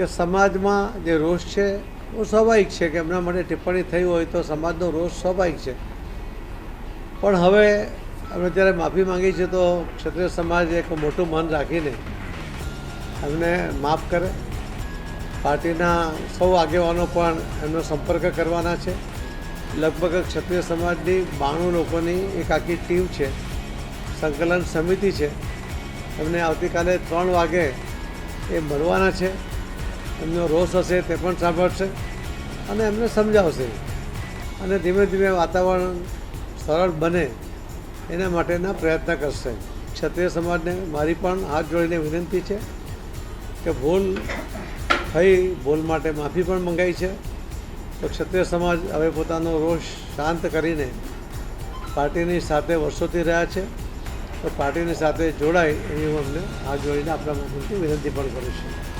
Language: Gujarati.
કે સમાજમાં જે રોષ છે, એ સ્વાભાવિક છે કે એમના માટે ટિપ્પણી થઈ હોય તો સમાજનો રોષ સ્વાભાવિક છે. પણ હવે અમે જ્યારે માફી માંગી છે તો ક્ષત્રિય સમાજ એક મોટું મન રાખીને એમને માફ કરે. પાર્ટીના સૌ આગેવાનો પણ એમનો સંપર્ક કરવાના છે. લગભગ ક્ષત્રિય સમાજની બાણું લોકોની એક આખી ટીમ છે. સંકલન સમિતિ છે. એમને આવતીકાલે ત્રણ વાગે એ મળવાના છે. એમનો રોષ હશે તે પણ સાંભળશે અને એમને સમજાવશે. અને ધીમે ધીમે વાતાવરણ સરળ બને એના માટેના પ્રયત્ન કરશે. ક્ષત્રિય સમાજને મારી પણ હાથ જોડીને વિનંતી છે કે ભૂલ થઈ, ભૂલ માટે માફી પણ મંગાઈ છે. તો ક્ષત્રિય સમાજ હવે પોતાનો રોષ શાંત કરીને પાર્ટીની સાથે વર્ષોથી રહ્યા છે. તો પાર્ટીની સાથે જોડાય એવી હું અમને હાથ જોડીને આપણા મુખ્યમંત્રી વિનંતી પણ કરું છું.